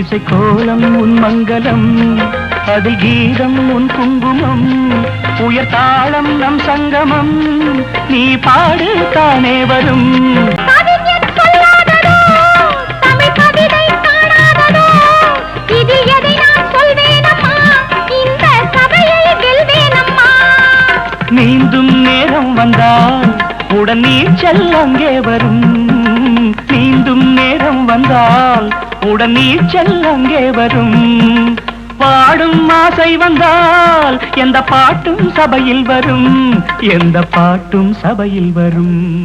இசை கோலம் உன் மங்களம் அதில் கீதம் உன் குங்குமம் உயர் தாளம் நம் சங்கமம் நீ பாடு தானே வரும். நீந்தும் நேரம் வந்தால் உடன் நீச்சல் அங்கே வரும். நீந்தும் நேரம் வந்தால் உடன் நீச்சல் அங்கே வரும். பாடும் ஆசை வந்தால் எந்த பாட்டும் சபையில் வரும். எந்த பாட்டும் சபையில் வரும்.